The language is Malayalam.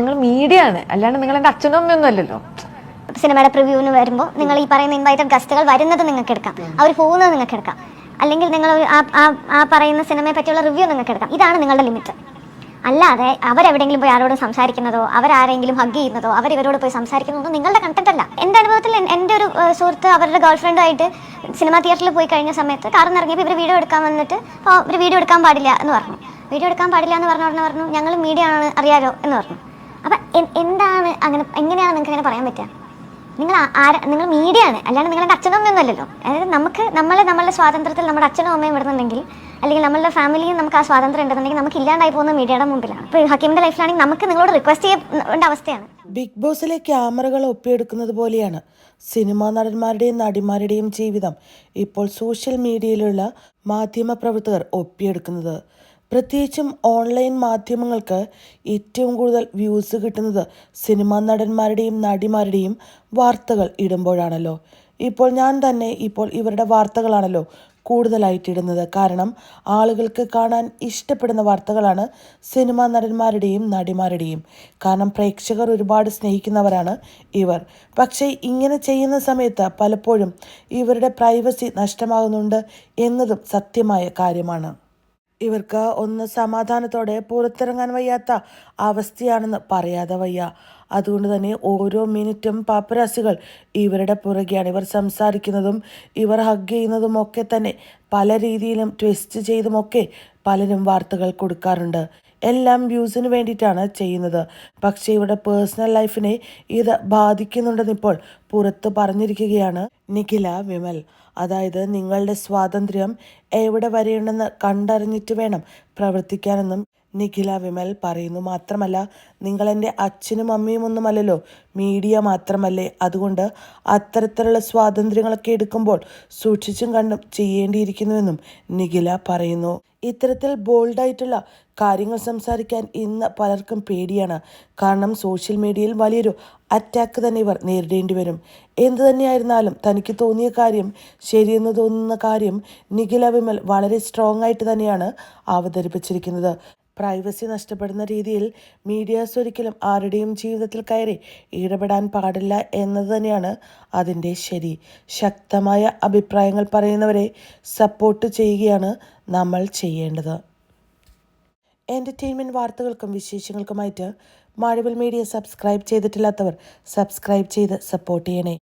നിങ്ങൾ മീഡിയ ആണ് അല്ലാണ്ട് നിങ്ങൾ എന്റെ അച്ഛനും അമ്മയൊന്നും അല്ലല്ലോ. സിനിമയുടെ പ്രിവ്യൂവിന് വരുമ്പോൾ നിങ്ങൾ ഈ പറയുന്ന ഇൻവൈറ്റഡ് ഗസ്റ്റുകൾ വരുന്നത് നിങ്ങൾക്ക് എടുക്കാം. അവർ പോകുന്നത് നിങ്ങൾക്ക് എടുക്കാം. അല്ലെങ്കിൽ നിങ്ങൾ ആ- പറയുന്ന സിനിമയെ പറ്റിയുള്ള റിവ്യൂ നിങ്ങൾക്ക് എടുക്കാം. ഇതാണ് നിങ്ങളുടെ ലിമിറ്റ്. അല്ലാതെ അവരെവിടെയെങ്കിലും പോയി ആരോടും സംസാരിക്കുന്നതോ അവരാരെങ്കിലും ഹഗ് ചെയ്യുന്നതോ അവർ ഇവരോട് പോയി സംസാരിക്കുന്നതോ നിങ്ങളുടെ കണ്ടന്റ് അല്ല. എന്റെ അനുഭവത്തിൽ എൻ- എന്റെ ഒരു സുഹൃത്ത് അവരുടെ ഗേൾ ഫ്രണ്ടുമായിട്ട് സിനിമാ തിയേറ്ററിൽ പോയി കഴിഞ്ഞ സമയത്ത് കാറിൽ ഇറങ്ങിയപ്പോൾ ഇവർ വീഡിയോ എടുക്കാൻ വന്നിട്ട് അപ്പോൾ ഇവർ വീഡിയോ എടുക്കാൻ പാടില്ല എന്ന് പറഞ്ഞു. വീഡിയോ എടുക്കാൻ പാടില്ല എന്ന് പറഞ്ഞ പറഞ്ഞു ഞങ്ങൾ മീഡിയ ആണ് അറിയാലോ എന്ന് പറഞ്ഞു. എന്താണ് അങ്ങനെ എങ്ങനെയാണ് നിങ്ങൾക്ക് അങ്ങനെ പറയാൻ പറ്റുക നിങ്ങൾ ആര നിങ്ങൾ മീഡിയ ആണ് അല്ലാണ്ട് നിങ്ങളുടെ അച്ഛനും അമ്മയൊന്നും അല്ലല്ലോ അതായത് നമുക്ക് നമ്മളെ നമ്മളുടെ സ്വാതന്ത്ര്യത്തിൽ നമ്മുടെ അച്ഛനും അമ്മയും വിടുന്നുണ്ടെങ്കിൽ അല്ലെങ്കിൽ നമ്മളുടെ ഫാമിലിയും നമുക്ക് ആ സ്വാതന്ത്ര്യം ഉണ്ടെന്നുണ്ടെങ്കിൽ നമുക്ക് ഇല്ലാണ്ടായി പോകുന്ന മീഡിയയുടെ മുമ്പിലാണ്. ഇപ്പോൾ ഹക്കീമിന്റെ ലൈഫിലാണെങ്കിൽ നമുക്ക് നിങ്ങളോട് റിക്വസ്റ്റ് ചെയ്യേണ്ട അവസ്ഥയാണ്. ബിഗ് ബോസിലെ ക്യാമറകൾ ഒപ്പിയെടുക്കുന്നത് പോലെയാണ് സിനിമാ നടന്മാരുടെയും നടിമാരുടെയും ജീവിതം ഇപ്പോൾ സോഷ്യൽ മീഡിയയിലുള്ള മാധ്യമ പ്രവർത്തകർ ഒപ്പിയെടുക്കുന്നത്. പ്രത്യേകിച്ചും ഓൺലൈൻ മാധ്യമങ്ങൾക്ക് ഏറ്റവും കൂടുതൽ വ്യൂസ് കിട്ടുന്നത് സിനിമാ നടന്മാരുടെയും നടിമാരുടെയും വാർത്തകൾ ഇടുമ്പോഴാണല്ലോ. ഇപ്പോൾ ഞാൻ തന്നെ ഇപ്പോൾ ഇവരുടെ വാർത്തകളാണല്ലോ കൂടുതലായിട്ട് ഇടുന്നത്. കാരണം ആളുകൾക്ക് കാണാൻ ഇഷ്ടപ്പെടുന്ന വാർത്തകളാണ് സിനിമാ നടന്മാരുടെയും നടിമാരുടെയും. കാരണം പ്രേക്ഷകർ ഒരുപാട് സ്നേഹിക്കുന്നവരാണ് ഇവർ. പക്ഷേ ഇങ്ങനെ ചെയ്യുന്ന സമയത്ത് പലപ്പോഴും ഇവരുടെ പ്രൈവസി നഷ്ടമാകുന്നുണ്ട് എന്നതും സത്യമായ കാര്യമാണ്. ഇവർക്ക് ഒന്ന് സമാധാനത്തോടെ പുറത്തിറങ്ങാൻ വയ്യാത്ത അവസ്ഥയാണെന്ന് പറയാതെ വയ്യ. അതുകൊണ്ട് തന്നെ ഓരോ മിനിറ്റും പാപ്പരാസികൾ ഇവരുടെ പുറകെയാണ് ഇവർ സംസാരിക്കുന്നതും ഇവർ ഹഗ് ചെയ്യുന്നതും ഒക്കെ തന്നെ പല രീതിയിലും ട്വിസ്റ്റ് ചെയ്തുമൊക്കെ പലരും വാർത്തകൾ കൊടുക്കാറുണ്ട്. എല്ലാം വ്യൂസിന് വേണ്ടിയിട്ടാണ് ചെയ്യുന്നത്. പക്ഷേ ഇവിടെ പേഴ്സണൽ ലൈഫിനെ ഇത് ബാധിക്കുന്നുണ്ടെന്ന് ഇപ്പോൾ പുറത്ത് പറഞ്ഞിരിക്കുകയാണ് നിഖില വിമൽ. അതായത് നിങ്ങളുടെ സ്വാതന്ത്ര്യം എവിടെ വരെയുണ്ടെന്ന് കണ്ടറിഞ്ഞിട്ട് വേണം പ്രവർത്തിക്കാനെന്നും നിഖില വിമൽ പറയുന്നു മാത്രമല്ല നിങ്ങൾ എന്റെ അച്ഛനും അമ്മയും ഒന്നുമല്ലല്ലോ. മീഡിയ മാത്രമല്ലേ. അതുകൊണ്ട് അത്തരത്തിലുള്ള സ്വാതന്ത്ര്യങ്ങളൊക്കെ എടുക്കുമ്പോൾ സൂക്ഷിച്ചും കണ്ടും ചെയ്യേണ്ടിയിരിക്കുന്നുവെന്നും നിഖില പറയുന്നു. ഇത്തരത്തിൽ ബോൾഡായിട്ടുള്ള കാര്യങ്ങൾ സംസാരിക്കാൻ ഇന്ന് പലർക്കും പേടിയാണ്. കാരണം സോഷ്യൽ മീഡിയയിൽ വലിയൊരു അറ്റാക്ക് തന്നെ ഇവർ നേരിടേണ്ടി വരും. എന്തു തന്നെയായിരുന്നാലും തനിക്ക് തോന്നിയ കാര്യം ശരിയെന്ന് തോന്നുന്ന കാര്യം നിഖില വിമൽ വളരെ സ്ട്രോങ് ആയിട്ട് തന്നെയാണ് അവതരിപ്പിച്ചിരിക്കുന്നത്. പ്രൈവസി നഷ്ടപ്പെടുന്ന രീതിയിൽ മീഡിയാസ് ഒരിക്കലും ആരുടെയും ജീവിതത്തിൽ കയറി ഇടപെടാൻ പാടില്ല എന്നത് തന്നെയാണ് അതിന്റെ ശരി. ശക്തമായ അഭിപ്രായങ്ങൾ പറയുന്നവരെ സപ്പോർട്ട് ചെയ്യുകയാണ് നമ്മൾ ചെയ്യേണ്ടത്. എന്റർടൈൻമെന്റ് വാർത്തകൾക്കും വിശേഷങ്ങൾക്കുമായിട്ട് മാഴവിൽ മീഡിയ സബ്സ്ക്രൈബ് ചെയ്തിട്ടില്ലാത്തവർ സബ്സ്ക്രൈബ് ചെയ്ത് സപ്പോർട്ട് ചെയ്യണേ.